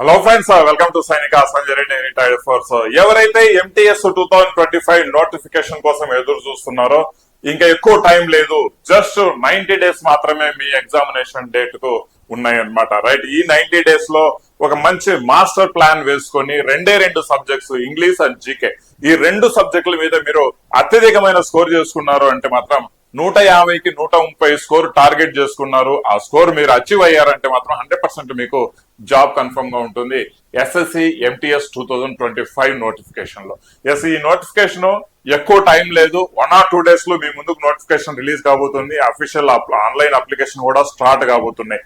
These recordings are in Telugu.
Hello friends welcome to Sainika Sanjay Reddy retired force ఎవరైతే MTS two thousand twenty five notification కోసం ఎదురు చూస్తున్నారో ఇంకా ఎక్కువ టైం లేదు జస్ట్ నైన్టీ డేస్ మాత్రమే మీ ఎగ్జామినేషన్ డేట్కు ఉన్నాయి అనమాట రైట్ ఈ నైన్టీ డేస్లో ఒక మంచి మాస్టర్ ప్లాన్ వేసుకొని రెండే రెండు సబ్జెక్ట్స్ ఇంగ్లీష్ అండ్ జీకే ఈ రెండు సబ్జెక్టుల మీద మీరు అత్యధికమైన స్కోర్ చేసుకున్నారు అంటే మాత్రం నూట యాభైకి నూట ముప్పై స్కోర్ టార్గెట్ చేసుకున్నారు. ఆ స్కోర్ మీరు అచీవ్ అయ్యారంటే మాత్రం హండ్రెడ్ పర్సెంట్ మీకు జాబ్ కన్ఫర్మ్గా ఉంటుంది. SSC MTS two thousand twenty five నోటిఫికేషన్లో ఎస్ ఈ నోటిఫికేషన్ ఎక్కువ టైం లేదు. వన్ ఆర్ టూ డేస్లో మీ ముందుకు నోటిఫికేషన్ రిలీజ్ కాబోతుంది. అఫీషియల్ ఆన్లైన్ అప్లికేషన్ కూడా స్టార్ట్ కాబోతున్నాయి.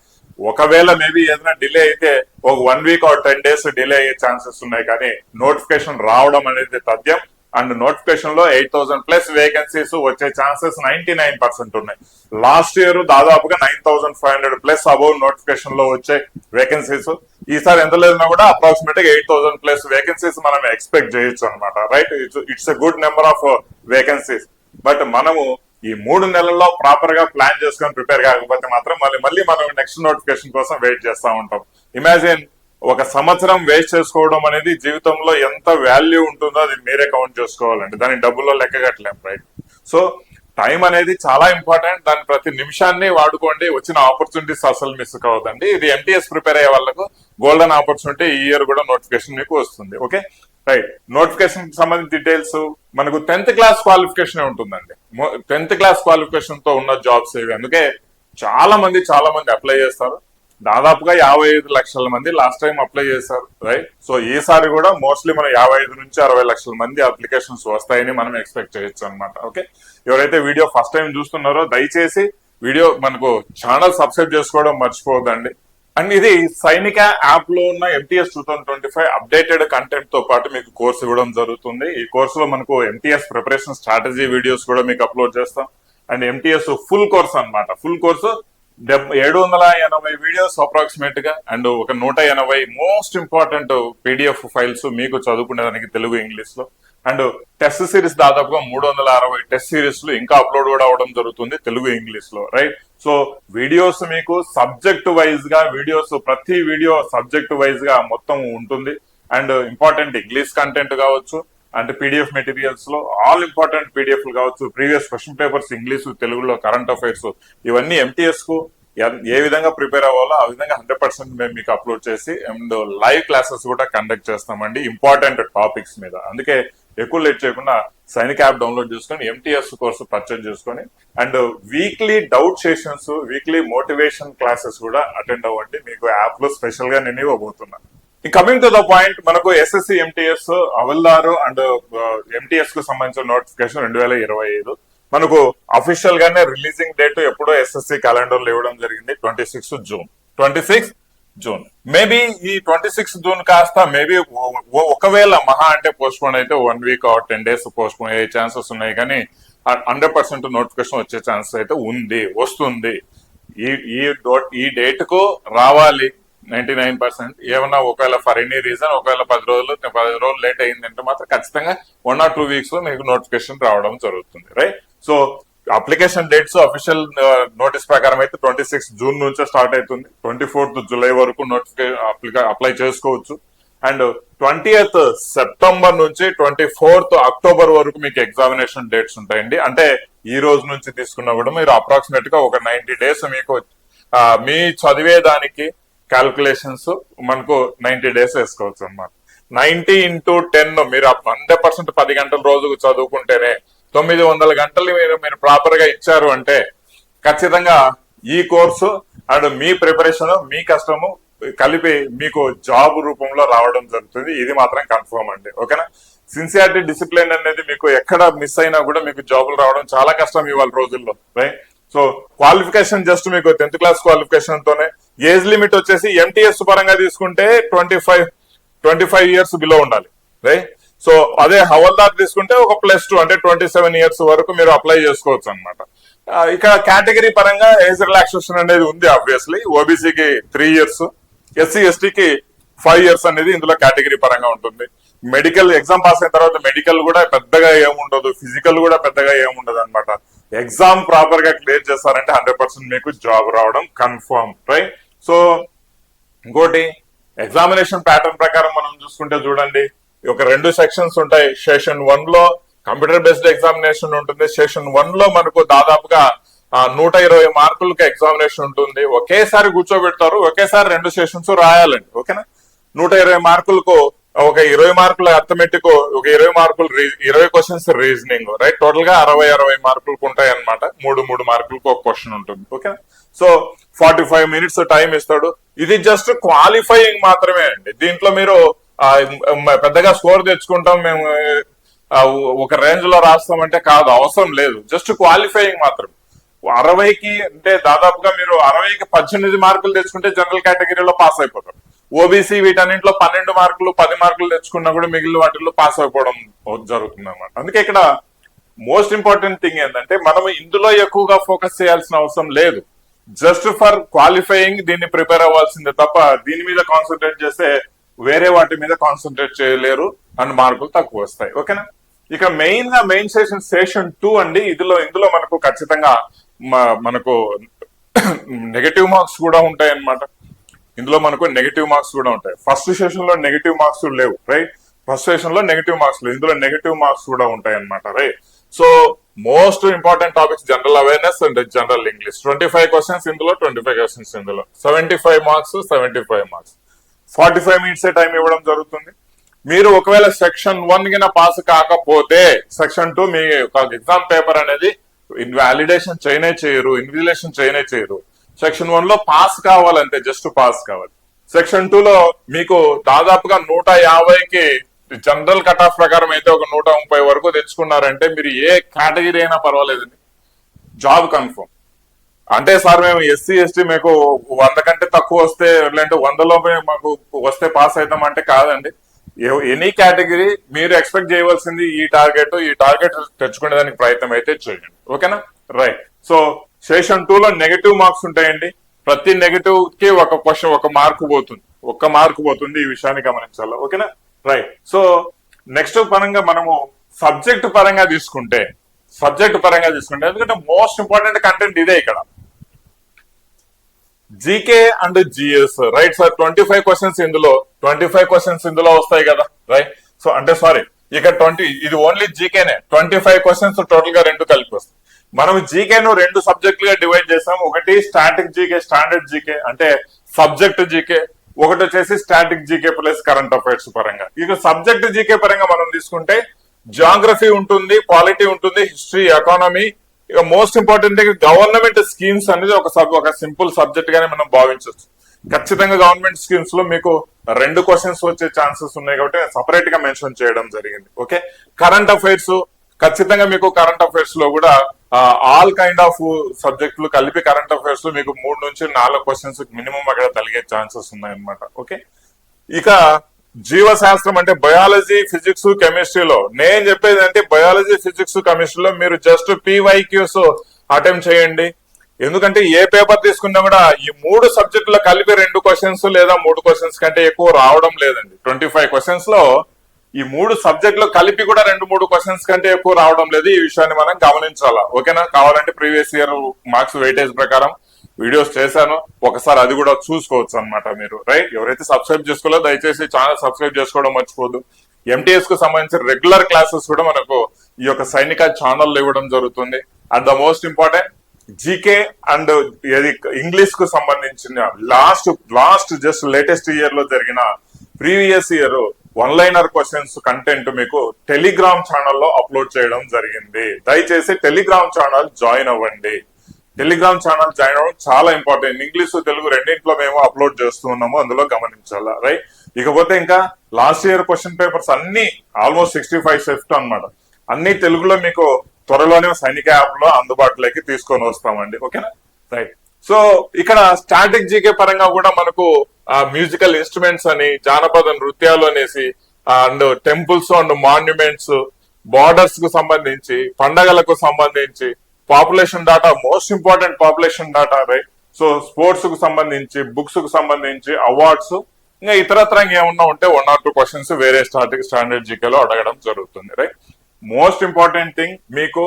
ఒకవేళ మేబీ ఏదైనా డిలే అయితే ఒక one week or ten days delay అయ్యే ఛాన్సెస్ ఉన్నాయి. కానీ నోటిఫికేషన్ రావడం అనేది తథ్యం. అండ్ నోటిఫికేషన్లో ఎయిట్ థౌసండ్ ప్లస్ వేకెన్సీస్ వచ్చే ఛాన్సెస్ నైన్టీ నైన్ పర్సెంట్ ఉన్నాయి. లాస్ట్ ఇయర్ దాదాపుగా nine thousand five hundred plus above నోటిఫికేషన్లో వచ్చే వేకెన్సీస్. ఈసారి ఎంత లేదన్నా కూడా అప్రాక్సిమేట్గా ఎయిట్ థౌసండ్ ప్లస్ వేకెన్సీస్ మనం ఎక్స్పెక్ట్ చేయొచ్చు అనమాట right? It's a good number of vacancies but మనము ఈ మూడు నెలల్లో ప్రాపర్గా ప్లాన్ చేసుకొని ప్రిపేర్ కాకపోతే మాత్రం మళ్ళీ మళ్ళీ మనం నెక్స్ట్ నోటిఫికేషన్ కోసం వెయిట్ చేస్తూ ఉంటాం. ఇమాజిన్ ఒక సంవత్సరం వేస్ట్ చేసుకోవడం అనేది జీవితంలో ఎంత వాల్యూ ఉంటుందో అది మీరే కౌంట్ చేసుకోవాలండి. దాని డబ్బుల్లో లెక్క కట్టలేం రైట్ సో టైం అనేది చాలా ఇంపార్టెంట్. దాని ప్రతి నిమిషాన్ని వాడుకోండి. వచ్చిన ఆపర్చునిటీస్ అసలు మిస్ కావద్దండి. ఇది ఎంటీఎస్ ప్రిపేర్ అయ్యే వాళ్ళకు గోల్డెన్ ఆపర్చునిటీ ఈ ఇయర్ కూడా నోటిఫికేషన్ మీకు వస్తుంది. ఓకే రైట్ నోటిఫికేషన్ సంబంధించిన డీటెయిల్స్ మనకు టెన్త్ క్లాస్ క్వాలిఫికేషన్ ఉంటుందండి. టెన్త్ క్లాస్ క్వాలిఫికేషన్తో ఉన్న జాబ్స్ ఇవి. అందుకే చాలా మంది చాలా మంది అప్లై చేస్తారు. దాదాపుగా యాభై ఐదు లక్షల మంది లాస్ట్ టైం అప్లై చేశారు రైట్ సో ఈసారి కూడా మోస్ట్లీ మనం యాభై ఐదు నుంచి అరవై లక్షల మంది అప్లికేషన్స్ వస్తాయని మనం ఎక్స్పెక్ట్ చేయొచ్చు అనమాట ఓకే ఎవరైతే వీడియో ఫస్ట్ టైం చూస్తున్నారో దయచేసి వీడియో మనకు ఛానల్ సబ్స్క్రైబ్ చేసుకోవడం మర్చిపోవద్దండి. అండ్ ఇది సైనిక యాప్లో ఉన్న MTS two thousand twenty five updated కంటెంట్తో పాటు మీకు కోర్స్ ఇవ్వడం జరుగుతుంది. ఈ కోర్సులో మనకు ఎంటీఎస్ ప్రిపరేషన్ స్ట్రాటజీ వీడియోస్ కూడా మీకు అప్లోడ్ చేస్తాం. అండ్ ఎంటీఎస్ ఫుల్ కోర్స్ అనమాట ఫుల్ కోర్సు ఏడు వందల ఎనభై వీడియోస్ అప్రాక్సిమేట్గా అండ్ ఒక నూట ఎనభై మోస్ట్ ఇంపార్టెంట్ పీడిఎఫ్ ఫైల్స్ మీకు చదువుకునేదానికి తెలుగు ఇంగ్లీష్లో. అండ్ టెస్ట్ సిరీస్ దాదాపుగా మూడు వందల అరవై టెస్ట్ సిరీస్లు ఇంకా అప్లోడ్ కూడా అవడం జరుగుతుంది తెలుగు ఇంగ్లీష్లో రైట్ సో వీడియోస్ మీకు సబ్జెక్ట్ వైజ్గా వీడియోస్ ప్రతి వీడియో సబ్జెక్ట్ వైజ్గా మొత్తం ఉంటుంది. అండ్ ఇంపార్టెంట్ ఇంగ్లీష్ కంటెంట్ కావచ్చు అంటే పీడిఎఫ్ మెటీరియల్స్లో ఆల్ ఇంపార్టెంట్ పీడిఎఫ్ కావచ్చు ప్రీవియస్ క్వశ్చన్ పేపర్స్ ఇంగ్లీష్ తెలుగులో కరెంట్ అఫైర్స్ ఇవన్నీ ఎంటీఎస్కు ఏ విధంగా ప్రిపేర్ అవ్వాలో ఆ విధంగా హండ్రెడ్ పర్సెంట్ మేము మీకు అప్లోడ్ చేసి అండ్ లైవ్ క్లాసెస్ కూడా కండక్ట్ చేస్తామండి ఇంపార్టెంట్ టాపిక్స్ మీద. అందుకే ఎక్కువ లేట్ చేయకుండా సైనిక్ యాప్ డౌన్లోడ్ చేసుకొని ఎంటీఎస్ కోర్సు పర్చేజ్ చేసుకొని and weekly doubt sessions weekly motivation classes కూడా అటెండ్ అవ్వండి. మీకు యాప్లో స్పెషల్గా నేను ఇవ్వబోతున్నాను కమింగ్ టు ద పాయింట్ మనకు ఎస్ఎస్సి ఎంటీఎస్ అవల్దారు అండ్ ఎంటీఎస్కు సంబంధించిన నోటిఫికేషన్ రెండు వేల ఇరవై ఐదు. మనకు అఫీషియల్ గానే రిలీజింగ్ డేట్ ఎప్పుడో ఎస్ఎస్సి క్యాలెండర్లో ఇవ్వడం జరిగింది twenty six June twenty six June maybe ఈ ట్వంటీ సిక్స్ జూన్ కాస్త మేబీ ఒకవేళ మహా అంటే పోస్ట్ పోన్ అయితే one week or ten days postpone అయ్యే ఛాన్సెస్ ఉన్నాయి. కానీ హండ్రెడ్ పర్సెంట్ నోటిఫికేషన్ వచ్చే ఛాన్సెస్ అయితే ఉంది వస్తుంది. ఈ ఈ ఈ డేట్కు రావాలి. నైన్టీ నైన్ పర్సెంట్ ఏమన్నా ఒకవేళ ఫర్ ఎనీ రీజన్ ఒకవేళ పది రోజులు పది రోజులు లేట్ అయిందంటే మాత్రం ఖచ్చితంగా వన్ ఆర్ టూ వీక్స్లో మీకు నోటిఫికేషన్ రావడం జరుగుతుంది right so application dates official notice ప్రకారం అయితే ట్వంటీ సిక్స్ జూన్ నుంచే స్టార్ట్ అవుతుంది. ట్వంటీ ఫోర్త్ జూలై వరకు నోటిఫికేషన్ అప్లై చేసుకోవచ్చు. అండ్ ట్వంటీ సెప్టెంబర్ నుంచి ట్వంటీ ఫోర్త్ అక్టోబర్ వరకు మీకు ఎగ్జామినేషన్ డేట్స్ ఉంటాయండి. అంటే ఈ రోజు నుంచి తీసుకున్నా కూడా మీరు అప్రాక్సిమేట్గా ఒక నైన్టీ డేస్ మీకు మీ మీ చదివేదానికి క్యాల్కులేషన్స్ మనకు నైన్టీ డేస్ వేసుకోవచ్చు అన్నమాట. నైన్టీ ఇంటూ టెన్ మీరు హండ్రెడ్ పర్సెంట్ పది గంటల రోజుకు చదువుకుంటేనే తొమ్మిది వందల గంటలు మీరు మీరు ప్రాపర్గా ఇచ్చారు అంటే ఖచ్చితంగా ఈ కోర్సు అండ్ మీ ప్రిపరేషన్ మీ కష్టము కలిపి మీకు జాబ్ రూపంలో రావడం జరుగుతుంది. ఇది మాత్రం కన్ఫర్మ్ అండి. ఓకేనా సిన్సియారిటీ డిసిప్లిన్ అనేది మీకు ఎక్కడ మిస్ అయినా కూడా మీకు జాబులు రావడం చాలా కష్టం ఇవాళ రోజుల్లో రైట్ సో క్వాలిఫికేషన్ జస్ట్ మీకు టెన్త్ క్లాస్ క్వాలిఫికేషన్ తోనే ఏజ్ లిమిట్ వచ్చేసి ఎంటీఎస్ పరంగా తీసుకుంటే twenty five twenty five years below ఉండాలి. రైట్ సో అదే హవల్దార్ తీసుకుంటే ఒక ప్లస్ టూ అంటే ట్వంటీ సెవెన్ ఇయర్స్ వరకు మీరు అప్లై చేసుకోవచ్చు అనమాట ఇక్కడ కేటగిరీ పరంగా ఏజ్ రిలాక్సేషన్ అనేది ఉంది ఆబ్వియస్లీ ఓబీసీకి త్రీ ఇయర్స్ ఎస్సీ ఎస్టీకి ఫైవ్ ఇయర్స్ అనేది ఇందులో కేటగిరీ పరంగా ఉంటుంది. మెడికల్ ఎగ్జామ్ పాస్ అయిన తర్వాత మెడికల్ కూడా పెద్దగా ఏముండదు ఫిజికల్ కూడా పెద్దగా ఏముండదు అనమాట ఎగ్జామ్ ప్రాపర్గా క్లియర్ చేస్తారంటే హండ్రెడ్ పర్సెంట్ మీకు జాబ్ రావడం కన్ఫర్మ్ రైట్ సో ఇంకోటి ఎగ్జామినేషన్ ప్యాటర్న్ ప్రకారం మనం చూసుకుంటే చూడండి ఒక రెండు సెక్షన్స్ ఉంటాయి. సెషన్ వన్లో కంప్యూటర్ బేస్డ్ ఎగ్జామినేషన్ ఉంటుంది. సెషన్ వన్లో మనకు దాదాపుగా నూట ఇరవై మార్కులకి ఎగ్జామినేషన్ ఉంటుంది. ఒకేసారి కూర్చోబెడతారు. ఒకేసారి రెండు సెషన్స్ రాయాలండి. ఓకేనా? నూట ఇరవై మార్కులకు ఒక ఇరవై మార్కుల అర్థమెటిక్ ఒక ఇరవై మార్కులు ఇరవై క్వశ్చన్స్ రీజనింగ్ రైట్ టోటల్గా అరవై అరవై మార్కులకు ఉంటాయి అనమాట మూడు మూడు మార్కులకు ఒక క్వశ్చన్ ఉంటుంది. Okay so forty five minutes time ఇస్తాడు. ఇది జస్ట్ క్వాలిఫైయింగ్ మాత్రమే అండి. దీంట్లో మీరు పెద్దగా స్కోర్ తెచ్చుకుంటాం మేము ఒక రేంజ్లో రాస్తామంటే కాదు అవసరం లేదు. జస్ట్ క్వాలిఫైయింగ్ మాత్రమే. అరవైకి అంటే దాదాపుగా మీరు అరవైకి పద్దెనిమిది మార్కులు తెచ్చుకుంటే జనరల్ కేటగిరీలో పాస్ అయిపోతారు ఓబీసీ వీటన్నింటిలో పన్నెండు మార్కులు పది మార్కులు తెచ్చుకున్నా కూడా మిగిలిన వాటిల్లో పాస్ అయిపోవడం జరుగుతుంది అనమాట అందుకే ఇక్కడ మోస్ట్ ఇంపార్టెంట్ థింగ్ ఏంటంటే మనం ఇందులో ఎక్కువగా ఫోకస్ చేయాల్సిన అవసరం లేదు. జస్ట్ ఫర్ క్వాలిఫైయింగ్ దీన్ని ప్రిపేర్ అవ్వాల్సిందే తప్ప దీని మీద కాన్సన్ట్రేట్ చేస్తే వేరే వాటి మీద కాన్సన్ట్రేట్ చేయలేరు అండ్ మార్కులు తక్కువ వస్తాయి. ఓకేనా ఇక మెయిన్గా మెయిన్ సెషన్ సెషన్ టూ అండి. ఇందులో ఇందులో మనకు ఖచ్చితంగా మనకు నెగటివ్ మార్క్స్ కూడా ఉంటాయి అన్నమాట ఇందులో మనకు నెగిటివ్ మార్క్స్ కూడా ఉంటాయి. ఫస్ట్ సెషన్లో నెగిటివ్ మార్క్స్ లేవు రైట్ ఫస్ట్ సెషన్లో నెగిటివ్ మార్క్స్ లేవు. ఇందులో నెగిటివ్ మార్క్స్ కూడా ఉంటాయి అనమాట right so most important topics general awareness and general English twenty five questions ఇందులో ట్వంటీ ఫైవ్ క్వశ్చన్స్ ఇందులో. Seventy five marks seventy five marks forty five minutes time ఇవ్వడం జరుగుతుంది. మీరు ఒకవేళ సెక్షన్ వన్ కింద పాస్ కాకపోతే సెక్షన్ టూ మీ ఎగ్జామ్ పేపర్ అనేది ఇన్వాలిడేషన్ చేయనే చేయరు ఇన్విజిలేషన్ చేయనే చేయరు. సెక్షన్ వన్లో పాస్ కావాలంటే జస్ట్ పాస్ కావాలి. సెక్షన్ టూ లో మీకు దాదాపుగా నూట యాభైకి జనరల్ కట్ ఆఫ్ ప్రకారం అయితే ఒక నూట ముప్పై వరకు తెచ్చుకున్నారంటే మీరు ఏ కేటగిరీ అయినా పర్వాలేదండి. Job confirm. అంటే సార్ మేము ఎస్సీ ఎస్టీ మీకు వంద కంటే తక్కువ వస్తే లేదంటే వందలోపే మాకు వస్తే పాస్ అవుతాం అంటే కాదండి ఎనీ కేటగిరీ మీరు ఎక్స్పెక్ట్ చేయవలసింది ఈ టార్గెట్ ఈ టార్గెట్ తెచ్చుకునే దానికి ప్రయత్నం అయితే చేయండి. ఓకేనా? రైట్. సో సెషన్ టూ లో నెగటివ్ మార్క్స్ ఉంటాయండి. ప్రతి నెగటివ్కి ఒక క్వశ్చన్ ఒక మార్క్ పోతుంది. ఒక్క మార్క్ పోతుంది ఈ విషయాన్ని గమనించాలి. ఓకేనా? రైట్ సో నెక్స్ట్ పరంగా మనము సబ్జెక్ట్ పరంగా తీసుకుంటే సబ్జెక్ట్ పరంగా తీసుకుంటే ఎందుకంటే మోస్ట్ ఇంపార్టెంట్ కంటెంట్ ఇదే ఇక్కడ. GK and GS right sir twenty five questions ఇందులో ట్వంటీ ఫైవ్ క్వశ్చన్స్ ఇందులో వస్తాయి కదా రైట్ సో అంటే సారీ ఇక ట్వంటీ ఇది ఓన్లీ జీకేనే ట్వంటీ ఫైవ్ క్వశ్చన్స్ టోటల్గా రెండు కలిపి వస్తాయి. మనం జీకేను రెండు సబ్జెక్టులుగా డివైడ్ చేసాం ఒకటి స్టాటిక్ జీకే స్టాండర్డ్ జీకే అంటే సబ్జెక్ట్ జీకే ఒకటి వచ్చేసి static GK plus current affairs పరంగా. ఇక సబ్జెక్ట్ జీకే పరంగా మనం తీసుకుంటే జాగ్రఫీ ఉంటుంది పాలిటీ ఉంటుంది హిస్టరీ ఎకానమీ ఇక మోస్ట్ ఇంపార్టెంట్ గవర్నమెంట్ స్కీమ్స్ అనేది ఒక సబ్ ఒక సింపుల్ సబ్జెక్ట్ గానే మనం భావించవచ్చు. ఖచ్చితంగా గవర్నమెంట్ స్కీమ్స్లో మీకు రెండు క్వశ్చన్స్ వచ్చే ఛాన్సెస్ ఉన్నాయి కాబట్టి సపరేట్గా మెన్షన్ చేయడం జరిగింది. ఓకే కరెంట్ అఫైర్స్ ఖచ్చితంగా మీకు కరెంట్ అఫైర్స్లో కూడా ఆల్ కైండ్ ఆఫ్ సబ్జెక్టులు కలిపి కరెంట్ అఫైర్స్ మీకు మూడు నుంచి నాలుగు క్వశ్చన్స్ మినిమం అక్కడ తలిగే ఛాన్సెస్ ఉన్నాయన్నమాట. ఓకే ఇక జీవశాస్త్రం అంటే బయాలజీ ఫిజిక్స్ కెమిస్ట్రీలో నేను చెప్పేది అంటే బయాలజీ ఫిజిక్స్ కెమిస్ట్రీలో మీరు జస్ట్ పీవైక్యూస్ అటెంప్ట్ చేయండి. ఎందుకంటే ఏ పేపర్ తీసుకున్నా కూడా ఈ మూడు సబ్జెక్టులో కలిపి రెండు క్వశ్చన్స్ లేదా మూడు క్వశ్చన్స్ కంటే ఎక్కువ రావడం లేదండి. ట్వంటీ ఫైవ్ క్వశ్చన్స్లో ఈ మూడు సబ్జెక్టులు కలిపి కూడా రెండు మూడు క్వశ్చన్స్ కంటే ఎక్కువ రావడం లేదు. ఈ విషయాన్ని మనం గమనించాలా? ఓకేనా? కావాలంటే ప్రీవియస్ ఇయర్ మార్క్స్ వెయిటేజ్ ప్రకారం వీడియోస్ చేశాను. ఒకసారి అది కూడా చూసుకోవచ్చు అనమాట మీరు. రైట్ ఎవరైతే సబ్స్క్రైబ్ చేసుకోలో దయచేసి ఛానల్ సబ్స్క్రైబ్ చేసుకోవడం మర్చిపోదు ఎంటీఎస్కు సంబంధించిన రెగ్యులర్ క్లాసెస్ కూడా మనకు ఈ యొక్క సైనిక ఛానల్లో ఇవ్వడం జరుగుతుంది. And the most important GK and ఇది ఇంగ్లీష్కు సంబంధించిన లాస్ట్ లాస్ట్ జస్ట్ లేటెస్ట్ ఇయర్లో జరిగిన previous year one liner questions content మీకు టెలిగ్రామ్ ఛానల్లో అప్లోడ్ చేయడం జరిగింది. దయచేసి టెలిగ్రామ్ ఛానల్ జాయిన్ అవ్వండి. టెలిగ్రామ్ ఛానల్ జాయిన్ అవ్వడం చాలా ఇంపార్టెంట్ ఇంగ్లీష్ తెలుగు రెండింటిలో మేము అప్లోడ్ చేస్తూ ఉన్నాము. అందులో గమనించాలా రైట్ ఇకపోతే ఇంకా లాస్ట్ ఇయర్ క్వశ్చన్ పేపర్స్ అన్ని ఆల్మోస్ట్ సిక్స్టీ ఫైవ్ షిఫ్ట్ అనమాట అన్ని తెలుగులో మీకు త్వరలోనే సైనిక యాప్లో అందుబాటులోకి తీసుకొని వస్తామండి. ఓకేనా రైట్ సో ఇక్కడ స్టాటిక్ జీకే పరంగా కూడా మనకు మ్యూజికల్ ఇన్స్ట్రుమెంట్స్ అని జానపద నృత్యాలు అనేసి అండ్ టెంపుల్స్ అండ్ మాన్యుమెంట్స్ బార్డర్స్కు సంబంధించి పండగలకు సంబంధించి population data most important population data right so స్పోర్ట్స్కు సంబంధించి బుక్స్కు సంబంధించి అవార్డ్స్ ఇంకా ఇతరత్రంగా ఏమన్నా ఉంటే వన్ ఆర్ టూ క్వశ్చన్స్ వేరే స్టాటిక్ స్టాండర్డ్ జీకేలో అడగడం జరుగుతుంది రైట్ మోస్ట్ ఇంపార్టెంట్ థింగ్ మీకు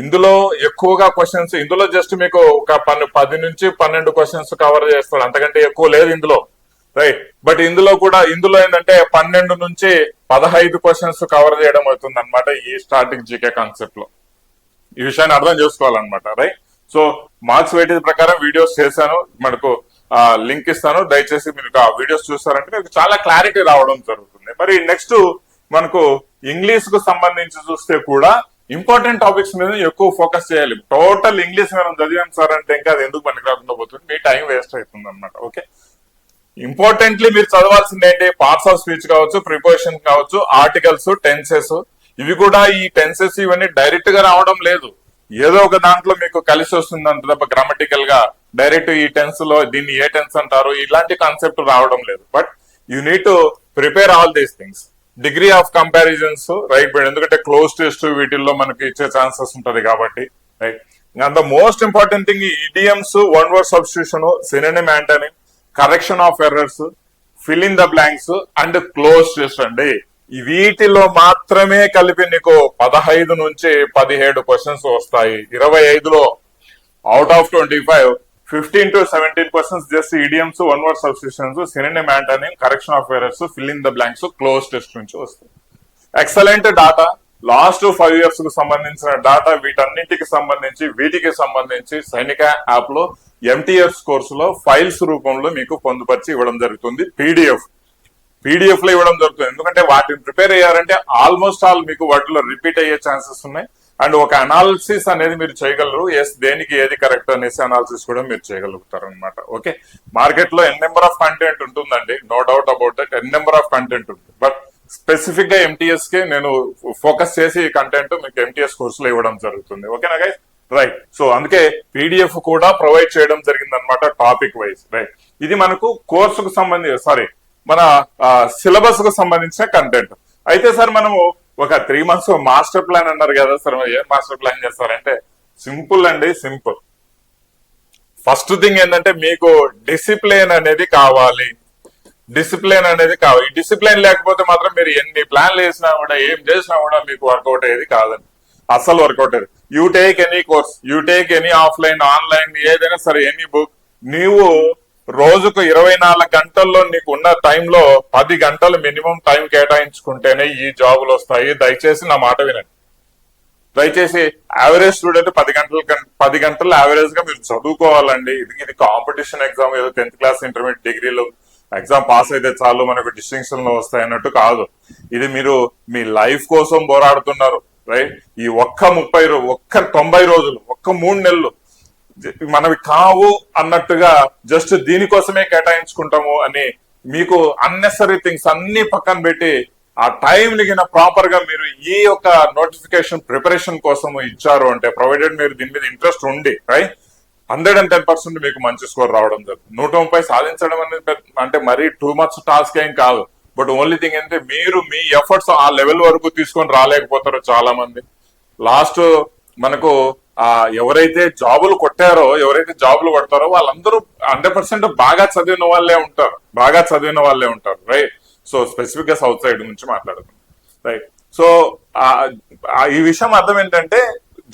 ఇందులో ఎక్కువగా క్వశ్చన్స్ ఇందులో జస్ట్ మీకు ఒక పన్ను పది నుంచి పన్నెండు క్వశ్చన్స్ కవర్ చేస్తాడు. అంతకంటే ఎక్కువ లేదు ఇందులో. రైట్ బట్ ఇందులో కూడా ఇందులో ఏంటంటే పన్నెండు నుంచి పదహైదు క్వశ్చన్స్ కవర్ చేయడం అవుతుంది అనమాట ఈ స్టార్టింగ్ జీకే కాన్సెప్ట్లో. ఈ విషయాన్ని అర్థం చేసుకోవాలన్నమాట. రైట్ సో మార్క్స్ వెయిటేజ్ ప్రకారం వీడియోస్ చేశాను. మనకు లింక్ ఇస్తాను. దయచేసి మీరు ఆ వీడియోస్ చూస్తారంటే మీకు చాలా క్లారిటీ రావడం జరుగుతుంది. మరి నెక్స్ట్ మనకు ఇంగ్లీష్కు సంబంధించి చూస్తే కూడా ఇంపార్టెంట్ టాపిక్స్ మీద ఎక్కువ ఫోకస్ చేయాలి. టోటల్ ఇంగ్లీష్ మనం చదివాం సార్ అంటే ఇంకా అది ఎందుకు పనికి రాకుండా పోతుంది? మీ టైం వేస్ట్ అవుతుంది అనమాట ఓకే? ఇంపార్టెంట్లీ మీరు చదవాల్సింది ఏంటి? పార్ట్స్ ఆఫ్ స్పీచ్ కావచ్చు ప్రిపోజిషన్ కావచ్చు ఆర్టికల్స్ టెన్సెస్. ఇవి కూడా ఈ టెన్సెస్ ఇవన్నీ డైరెక్ట్గా రావడం లేదు. ఏదో ఒక దాంట్లో మీకు కలిసి వస్తుంది అంత తప్ప గ్రామటికల్గా డైరెక్ట్ ఈ టెన్స్లో దీన్ని ఏ టెన్స్ అంటారు? ఇలాంటి కాన్సెప్ట్ రావడం లేదు. But you need to prepare all these things degree of comparisons right ఎందుకంటే క్లోజ్ టెస్ట్ వీటిల్లో మనకి ఇచ్చే ఛాన్సెస్ ఉంటది కాబట్టి right. And the most important thing idioms one word substitution synonym antonym correction of errors fill in the blanks and cloze test అండి. వీటిలో మాత్రమే కలిపి నీకు పదహైదు నుంచి పదిహేడు క్వశ్చన్స్ వస్తాయి. ఇరవై ఐదులో out of twenty five fifteen to seventeen percent just idioms one word substitutions synonym antonym correction of errors fill in the blanks cloze test నుంచి వస్తాయి ఎక్సలెంట్ డాటా లాస్ట్ ఫైవ్ ఇయర్స్కు సంబంధించిన డాటా వీటన్నిటికి సంబంధించి వీటికి సంబంధించి సైనిక యాప్లో ఎంటీఎస్ కోర్సులో ఫైల్స్ రూపంలో మీకు పొందుపరిచి ఇవ్వడం జరుగుతుంది. పీడిఎఫ్ పీడిఎఫ్లో ఇవ్వడం జరుగుతుంది. ఎందుకంటే వాటిని ప్రిపేర్ అయ్యారంటే ఆల్మోస్ట్ ఆల్ మీకు వాటిలో రిపీట్ అయ్యే ఛాన్సెస్ ఉన్నాయి. అండ్ ఒక అనాలిసిస్ అనేది మీరు చేయగలరు. ఎస్ దేనికి ఏది కరెక్ట్ అనేసి అనాలిసిస్ కూడా మీరు చేయగలుగుతారు అనమాట ఓకే మార్కెట్లో ఎన్ నెంబర్ ఆఫ్ కంటెంట్ ఉంటుందండి. No doubt about that n number of content ఉంటుంది. బట్ స్పెసిఫిక్గా ఎంటీఎస్కి నేను ఫోకస్ చేసి ఈ కంటెంట్ మీకు ఎంటీఎస్ కోర్సులో ఇవ్వడం జరుగుతుంది. ఓకేనా గైస్ రైట్ సో అందుకే పీడిఎఫ్ కూడా ప్రొవైడ్ చేయడం జరిగింది అనమాట టాపిక్ వైజ్ రైట్ ఇది మనకు కోర్సుకు సంబంధించి సారీ మన సిలబస్కు సంబంధించిన కంటెంట్ అయితే సార్ మనము ఒక త్రీ మంత్స్ మాస్టర్ ప్లాన్ అన్నారు కదా సార్ ఏం మాస్టర్ ప్లాన్ చేస్తారంటే సింపుల్ అండి సింపుల్ ఫస్ట్ థింగ్ ఏంటంటే మీకు డిసిప్లిన్ అనేది కావాలి. డిసిప్లిన్ అనేది కావాలి. డిసిప్లిన్ లేకపోతే మాత్రం మీరు ఎన్ని ప్లాన్లు వేసినా కూడా ఏం చేసినా కూడా మీకు వర్కౌట్ అయ్యేది కాదండి. అస్సలు వర్కౌట్ అయ్యేది. You take any course you take any offline online ఏదైనా సరే ఎనీ బుక్ నీవు రోజుకు ఇరవై నాలుగు గంటల్లో నీకు ఉన్న టైంలో పది గంటలు మినిమం టైం కేటాయించుకుంటేనే ఈ జాబులు వస్తాయి. దయచేసి నా మాట వినండి. దయచేసి యావరేజ్ స్టూడెంట్ పది గంటల కన్- పది గంటలు యావరేజ్గా మీరు చదువుకోవాలండి. ఇది ఇది కాంపిటీషన్ ఎగ్జామ్ ఏదో టెన్త్ క్లాస్ ఇంటర్మీడియట్ డిగ్రీలో ఎగ్జామ్ పాస్ అయితే చాలు మనకు డిస్టింక్షన్లో వస్తాయి అన్నట్టు కాదు. ఇది మీరు మీ లైఫ్ కోసం పోరాడుతున్నారు రైట్? ఈ ఒక్క ముప్పై ఒక్క తొంభై రోజులు ఒక్క మూడు నెలలు మనవి కావు అన్నట్టుగా జస్ట్ దీనికోసమే కేటాయించుకుంటాము అని మీకు అన్నెసరీ థింగ్స్ అన్ని పక్కన పెట్టి ఆ టైం లిగిన ప్రాపర్గా మీరు ఈ యొక్క నోటిఫికేషన్ ప్రిపరేషన్ కోసం ఇచ్చారు అంటే ప్రొవైడెడ్ మీరు దీని మీద ఇంట్రెస్ట్ ఉండి right hundred and ten percent మీకు మంచి స్కోర్ రావడం జరుగుతుంది. నూట ముప్పై సాధించడం అనేది అంటే మరీ టూ మచ్ టాస్క్ ఏం కాదు. బట్ ఓన్లీ థింగ్ ఏంటంటే మీరు మీ ఎఫర్ట్స్ ఆ లెవెల్ వరకు తీసుకొని రాలేకపోతారు చాలా మంది లాస్ట్ మనకు ఆ ఎవరైతే జాబులు కొట్టారో ఎవరైతే జాబులు కొడతారో వాళ్ళందరూ హండ్రెడ్ పర్సెంట్ బాగా చదివిన వాళ్ళే ఉంటారు. బాగా చదివిన వాళ్ళే ఉంటారు రైట్ సో స్పెసిఫిక్గా సౌత్ సైడ్ నుంచి మాట్లాడుతున్నాం రైట్ సో ఈ విషయం అర్థం ఏంటంటే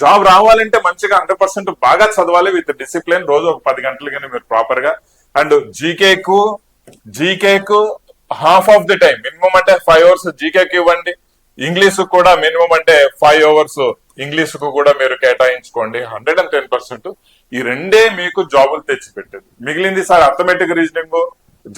జాబ్ రావాలంటే మంచిగా హండ్రెడ్ పర్సెంట్ బాగా చదవాలి విత్ డిసిప్లిన్. రోజు ఒక పది గంటలు కానీ మీరు ప్రాపర్గా. అండ్ జీకేకు జీకేకు half of the time minimum అంటే ఫైవ్ అవర్స్ జీకేకి ఇవ్వండి. ఇంగ్లీష్ కూడా మినిమం అంటే ఫైవ్ అవర్స్ ఇంగ్లీష్కు కూడా మీరు కేటాయించుకోండి. హండ్రెడ్ అండ్ టెన్ పర్సెంట్ ఈ రెండే మీకు జాబులు తెచ్చిపెట్టేది. మిగిలింది సార్ అథమెటిక్ రీజనింగ్.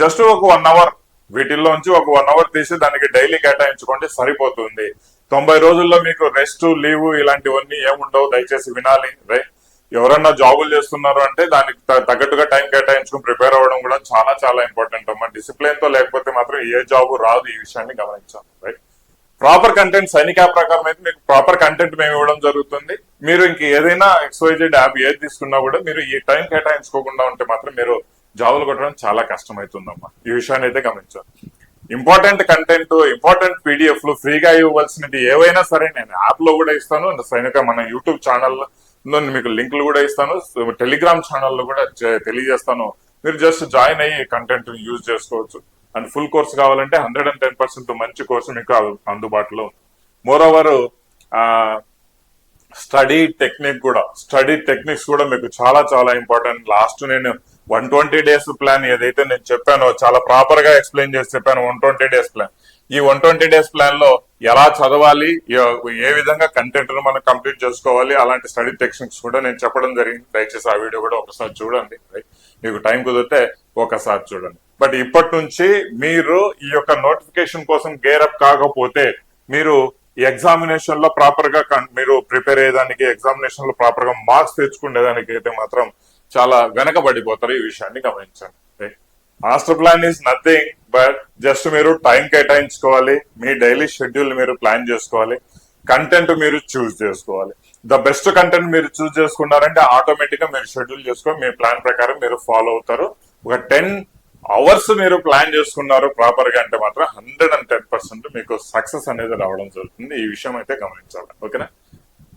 జస్ట్ ఒక వన్ అవర్ వీటిల్లోంచి ఒక వన్ అవర్ తీసి దానికి డైలీ కేటాయించుకోండి సరిపోతుంది. తొంభై రోజుల్లో మీకు రెస్ట్ లీవ్ ఇలాంటివన్నీ ఏముండవు దయచేసి వినాలి. రైట్ ఎవరన్నా జాబులు చేస్తున్నారు అంటే దానికి తగ్గట్టుగా టైం కేటాయించుకుని ప్రిపేర్ అవ్వడం కూడా చాలా చాలా ఇంపార్టెంట్. అమ్మా డిసిప్లిన్తో లేకపోతే మాత్రం ఏ జాబ్ రాదు ఈ విషయాన్ని గమనించాలి. రైట్? ప్రాపర్ కంటెంట్ సైనిక ప్రకారం అయితే మీకు ప్రాపర్ కంటెంట్ మేము ఇవ్వడం జరుగుతుంది. మీరు ఇంక ఏదైనా ఎక్స్వైజెడ్ యాప్ ఏది తీసుకున్నా కూడా మీరు ఈ టైం కేటాయించుకోకుండా ఉంటే మాత్రం మీరు జాబులు కొట్టడం చాలా కష్టం అవుతుందమ్మా ఈ విషయాన్ని అయితే గమనించాను ఇంపార్టెంట్ కంటెంట్ ఇంపార్టెంట్ పీడిఎఫ్లు ఫ్రీగా ఇవ్వాల్సినవి ఏవైనా సరే నేను యాప్లో కూడా ఇస్తాను. సైనిక మన యూట్యూబ్ ఛానల్లో మీకు లింకులు కూడా ఇస్తాను. టెలిగ్రామ్ ఛానల్లో కూడా తెలియజేస్తాను. మీరు జస్ట్ జాయిన్ అయ్యి కంటెంట్ యూజ్ చేసుకోవచ్చు. అండ్ ఫుల్ కోర్స్ కావాలంటే హండ్రెడ్ అండ్ టెన్ పర్సెంట్ మంచి కోర్సు మీకు అందుబాటులో మోర్ ఓవర్ స్టడీ టెక్నిక్ కూడా స్టడీ టెక్నిక్స్ కూడా మీకు చాలా చాలా ఇంపార్టెంట్ లాస్ట్ నేను వన్ ట్వంటీ డేస్ ప్లాన్ ఏదైతే నేను చెప్పానో చాలా ప్రాపర్గా ఎక్స్ప్లెయిన్ చేసి చెప్పాను వన్ ట్వంటీ డేస్ ప్లాన్ ఈ వన్ ట్వంటీ డేస్ ప్లాన్లో ఎలా చదవాలి ఏ- విధంగా కంటెంట్ను మనం కంప్లీట్ చేసుకోవాలి అలాంటి స్టడీ టెక్నిక్స్ కూడా నేను చెప్పడం జరిగింది. దయచేసి ఆ వీడియో కూడా ఒకసారి చూడండి మీకు టైం కుదిరితే ఒకసారి చూడండి. బట్ ఇప్పటి నుంచి మీరు ఈ యొక్క నోటిఫికేషన్ కోసం గేర్ అప్ కాకపోతే మీరు ఎగ్జామినేషన్లో ప్రాపర్గా మీరు ప్రిపేర్ అయ్యేదానికి ఎగ్జామినేషన్లో ప్రాపర్గా మార్క్స్ తెచ్చుకునేదానికి అయితే మాత్రం చాలా వెనకబడిపోతారు ఈ విషయాన్ని గమనించండి. Master plan is nothing but just మీరు టైం కేటాయించుకోవాలి మీ డైలీ షెడ్యూల్ మీరు ప్లాన్ చేసుకోవాలి కంటెంట్ మీరు చూస్ చేసుకోవాలి. ద బెస్ట్ కంటెంట్ మీరు చూస్ చేసుకున్నారంటే ఆటోమేటిక్గా మీరు షెడ్యూల్ చేసుకొని మీ ప్లాన్ ప్రకారం మీరు ఫాలో అవుతారు. ఒక టెన్ అవర్స్ మీరు ప్లాన్ చేసుకున్నారు ప్రాపర్గా అంటే మాత్రం హండ్రెడ్ అండ్ టెన్ పర్సెంట్ మీకు సక్సెస్ అనేది రావడం జరుగుతుంది. ఈ విషయం అయితే గమనించాలి. ఓకేనా?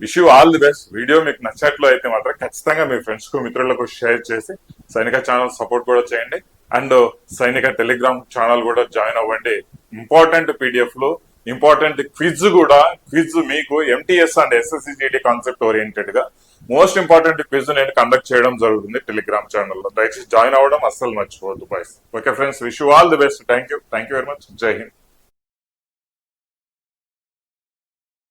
Wish you all the best video మీకు నచ్చట్లు అయితే మాత్రం ఖచ్చితంగా మీ ఫ్రెండ్స్కు మిత్రులకు షేర్ చేసి సైనిక ఛానల్ సపోర్ట్ కూడా చేయండి. అండ్ సైనిక టెలిగ్రామ్ ఛానల్ కూడా జాయిన్ అవ్వండి. ఇంపార్టెంట్ పీడిఎఫ్లు ఇంపార్టెంట్ క్విజ్ కూడా క్విజ్ మీకు MTS and SSC GD concept ఓరియంటెడ్గా most important quiz నేను కండక్ట్ చేయడం జరుగుతుంది టెలిగ్రామ్ ఛానల్లో. దయచేసి జాయిన్ అవ్వడం అస్సలు మర్చిపోవద్దు boys okay friends wish all the best thank you thank you very much Jai Hind